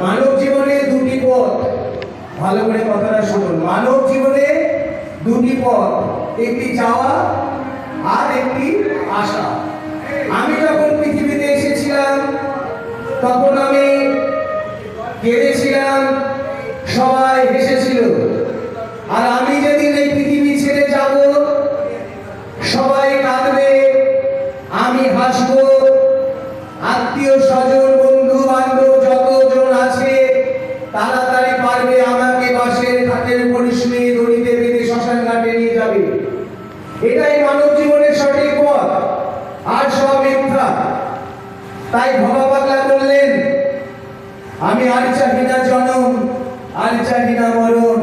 মানব জীবনে দুটি পথ। ভালো করে কথাটা শুনুন। মানব জীবনে দুটি পথ, একটি যাওয়া আর একটি আশা। আমি যখন পৃথিবীতে এসেছিলাম, তখন আমি কেঁদেছিলাম, সবাই হেসেছিল। আর আমি যেদিন এই পৃথিবী ছেড়ে যাব, সবাই কাঁদবে, আমি হাসবো। এটাই মানব জীবনের সঠিক পথ। আর সব মিথ্যা। তাই ভবা পাগলা বললেন আমি আর চাহি না জনম, আর চাহি না মরণ।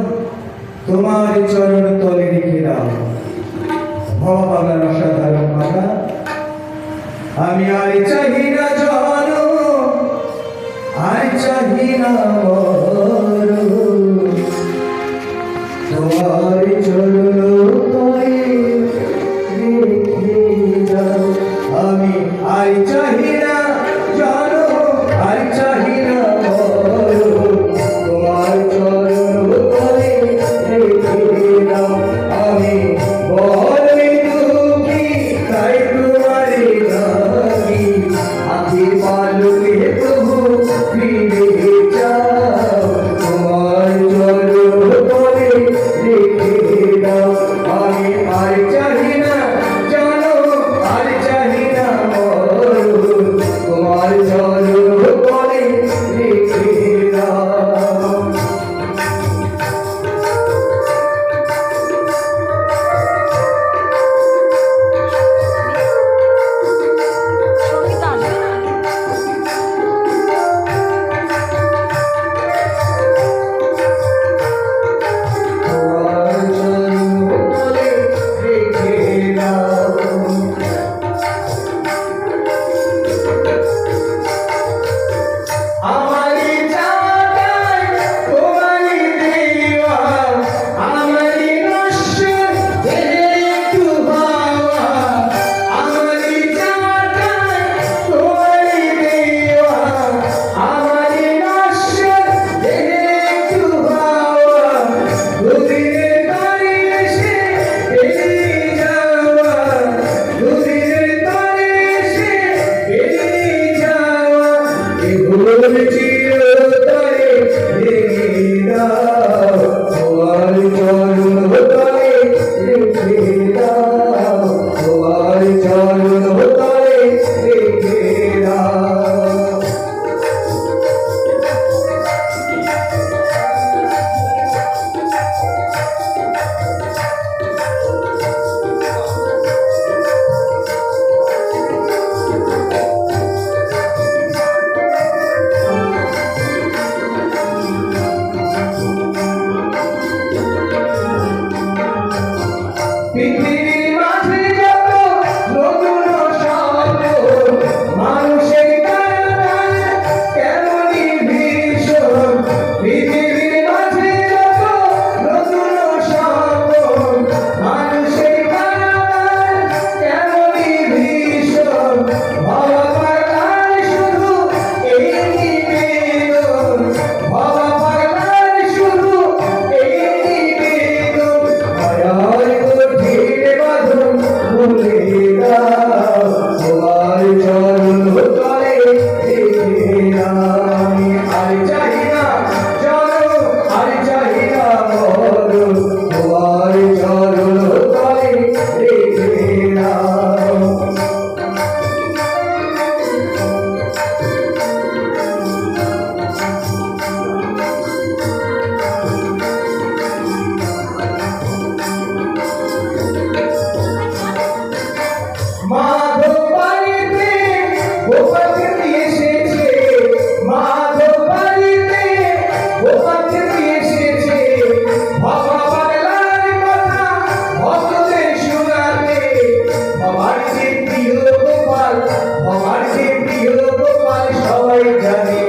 তোমার চরণ তলে রেখে দাও। ভবা পাগলার অসাধারণ মাতা আমি আর চাহি না জনম, আর চাহি না মরণ। তোমার চরণ धनी